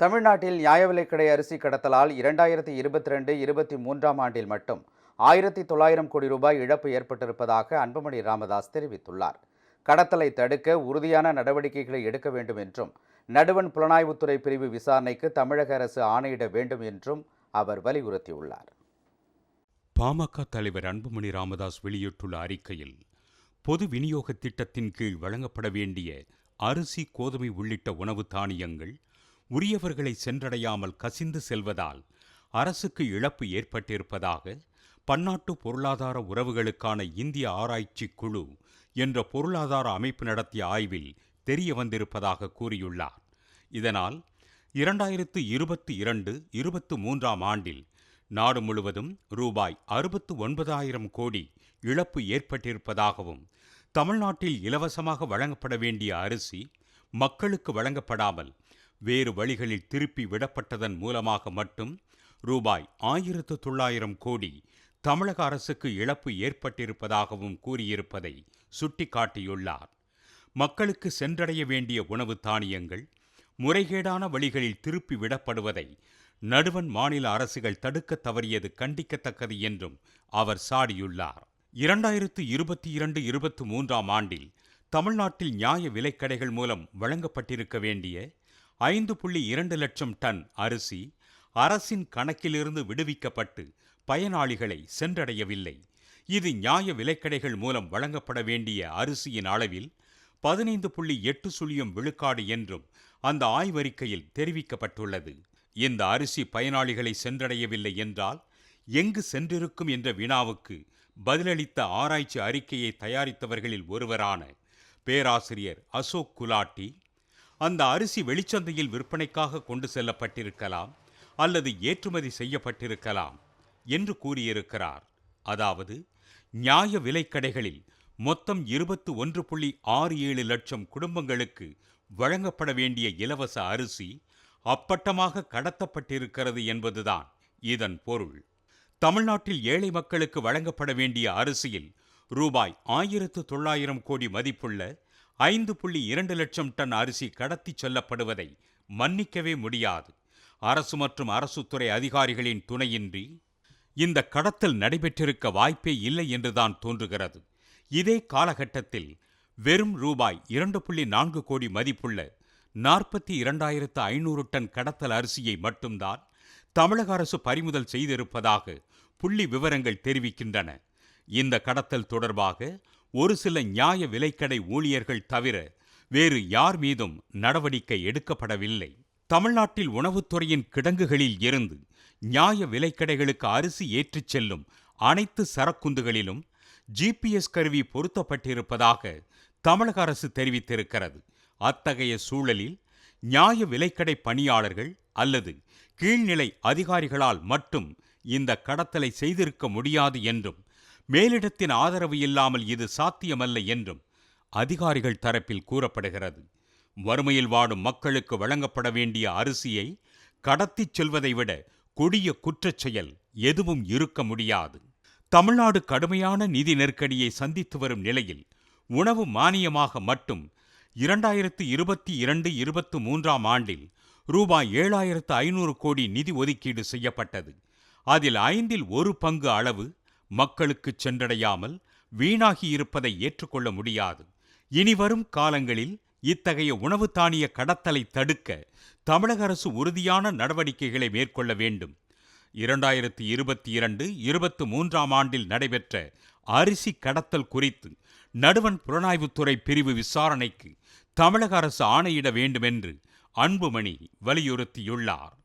தமிழ்நாட்டில் நியாய விலைக்கடை அரிசி கடத்தலால் இரண்டாயிரத்தி இருபத்தி ரெண்டு இருபத்தி மூன்றாம் ஆண்டில் மட்டும் ஆயிரத்தி தொள்ளாயிரம் கோடி ரூபாய் இழப்பு ஏற்பட்டிருப்பதாக அன்புமணி ராமதாஸ் தெரிவித்துள்ளார். கடத்தலை தடுக்க உறுதியான நடவடிக்கைகளை எடுக்க வேண்டும் என்றும் நடுவண் புலனாய்வுத்துறை பிரிவு விசாரணைக்கு தமிழக அரசு ஆணையிட வேண்டும் என்றும் அவர் வலியுறுத்தியுள்ளார். பாமக தலைவர் அன்புமணி ராமதாஸ் வெளியிட்டுள்ள அறிக்கையில் பொது விநியோக திட்டத்தின் கீழ் வழங்கப்பட வேண்டிய அரிசி கோதுமை உள்ளிட்ட உணவு தானியங்கள் உரியவர்களை சென்றடையாமல் கசிந்து செல்வதால் அரசுக்கு இழப்பு ஏற்பட்டிருப்பதாக பன்னாட்டு பொருளாதார உறவுகளுக்கான இந்திய ஆராய்ச்சி குழு என்ற பொருளாதார அமைப்பு நடத்திய ஆய்வில் தெரிய வந்திருப்பதாக கூறியுள்ளார். இதனால் இரண்டாயிரத்து இருபத்தி இரண்டு இருபத்து மூன்றாம் ஆண்டில் நாடு முழுவதும் ரூபாய் அறுபத்து ஒன்பதாயிரம் கோடி இழப்பு ஏற்பட்டிருப்பதாகவும் தமிழ்நாட்டில் இலவசமாக வழங்கப்பட வேண்டிய அரிசி மக்களுக்கு வழங்கப்படாமல் வேறு வழிகளில் திருப்பி விடப்பட்டதன் மூலமாக மட்டும் ரூபாய் ஆயிரத்து தொள்ளாயிரம் கோடி தமிழக அரசுக்கு இழப்பு ஏற்பட்டிருப்பதாகவும் கூறியிருப்பதை சுட்டிக்காட்டியுள்ளார். மக்களுக்கு சென்றடைய வேண்டிய உணவு தானியங்கள் முறைகேடான வழிகளில் திருப்பி விடப்படுவதை நடுவன் மாநில அரசுகள் தடுக்க தவறியது கண்டிக்கத்தக்கது என்றும் அவர் சாடியுள்ளார். இரண்டாயிரத்து இருபத்தி இரண்டு இருபத்தி மூன்றாம் ஆண்டில் தமிழ்நாட்டில் நியாய விலைக்கடைகள் மூலம் வழங்கப்பட்டிருக்க வேண்டிய ஐந்து புள்ளி இரண்டு லட்சம் டன் அரிசி அரசின் கணக்கிலிருந்து விடுவிக்கப்பட்டு பயனாளிகளை சென்றடையவில்லை. இது நியாய விலைக்கடைகள் மூலம் வழங்கப்பட வேண்டிய அரிசியின் அளவில் பதினைந்து புள்ளி எட்டு சுழியம் விழுக்காடு என்றும் அந்த ஆய்வறிக்கையில் தெரிவிக்கப்பட்டுள்ளது. இந்த அரிசி பயனாளிகளை சென்றடையவில்லை என்றால் எங்கு சென்றிருக்கும் என்ற வினாவுக்கு பதிலளித்த ஆராய்ச்சி அறிக்கையை தயாரித்தவர்களில் ஒருவரான பேராசிரியர் அசோக் குலாட்டி அந்த அரிசி வெளிச்சந்தையில் விற்பனைக்காக கொண்டு செல்லப்பட்டிருக்கலாம் அல்லது ஏற்றுமதி செய்யப்பட்டிருக்கலாம் என்று கூறியிருக்கிறார். அதாவது நியாய விலைக்கடைகளில் மொத்தம் இருபத்து ஒன்று புள்ளி ஆறு ஏழு லட்சம் குடும்பங்களுக்கு வழங்கப்பட வேண்டிய இலவச அரிசி அப்பட்டமாக கடத்தப்பட்டிருக்கிறது என்பதுதான் இதன் பொருள். தமிழ்நாட்டில் ஏழை மக்களுக்கு வழங்கப்பட வேண்டிய அரிசியில் ரூபாய் ஆயிரத்து தொள்ளாயிரம் கோடி மதிப்புள்ள ஐந்து புள்ளி இரண்டு லட்சம் டன் அரிசி கடத்தி செல்லப்படுவதை மன்னிக்கவே முடியாது. அரசு மற்றும் அரசு துறை அதிகாரிகளின் துணையின்றி இந்த கடத்தல் நடைபெற்றிருக்க வாய்ப்பே இல்லை என்றுதான் தோன்றுகிறது. இதே காலகட்டத்தில் வெறும் ரூபாய் இரண்டு புள்ளி நான்கு கோடி மதிப்புள்ள நாற்பத்தி இரண்டாயிரத்து ஐநூறு டன் கடத்தல் அரிசியை மட்டும்தான் தமிழக அரசு பறிமுதல் செய்திருப்பதாக புள்ளி விவரங்கள் தெரிவிக்கின்றன. இந்த கடத்தல் தொடர்பாக ஒரு சில நியாய விலைக்கடை ஊழியர்கள் தவிர வேறு யார் மீதும் நடவடிக்கை எடுக்கப்படவில்லை. தமிழ்நாட்டில் உணவுத்துறையின் கிடங்குகளில் இருந்து நியாய விலைக்கடைகளுக்கு அரிசி ஏற்றிச் செல்லும் அனைத்து சரக்குந்துகளிலும் ஜிபிஎஸ் கருவி பொருத்தப்பட்டிருப்பதாக தமிழக அரசு தெரிவித்திருக்கிறது. அத்தகைய சூழலில் நியாய விலைக்கடை பணியாளர்கள் அல்லது கீழ்நிலை அதிகாரிகளால் மட்டும் இந்த கடத்தலை செய்திருக்க முடியாது என்றும் மேலிடத்தின் ஆதரவு இல்லாமல் இது சாத்தியமல்ல என்றும் அதிகாரிகள் தரப்பில் கூறப்படுகிறது. வறுமையில் வாடும் மக்களுக்கு வழங்கப்பட வேண்டிய அரிசியை கடத்திச் செல்வதை விட கொடிய குற்றச் செயல் எதுவும் இருக்க முடியாது. தமிழ்நாடு கடுமையான நிதி நெருக்கடியை சந்தித்து வரும் நிலையில் உணவு மானியமாக மட்டும் இரண்டாயிரத்து இருபத்தி இரண்டு இருபத்து மூன்றாம் ஆண்டில் ரூபாய் ஏழாயிரத்து ஐநூறு கோடி நிதி ஒதுக்கீடு செய்யப்பட்டது. அதில் ஐந்தில் ஒரு பங்கு அளவு மக்களுக்கு சென்றடையாமல் வீணாகியிருப்பதை ஏற்றுக்கொள்ள முடியாது. இனிவரும் காலங்களில் இத்தகைய உணவு தானிய கடத்தலை தடுக்க தமிழக அரசு உறுதியான நடவடிக்கைகளை மேற்கொள்ள வேண்டும். இரண்டாயிரத்தி இருபத்தி இரண்டு இருபத்து மூன்றாம் ஆண்டில் நடைபெற்ற அரிசி கடத்தல் குறித்து நடுவன் புலனாய்வுத்துறை பிரிவு விசாரணைக்கு தமிழக அரசு ஆணையிட வேண்டுமென்று அன்புமணி வலியுறுத்தியுள்ளார்.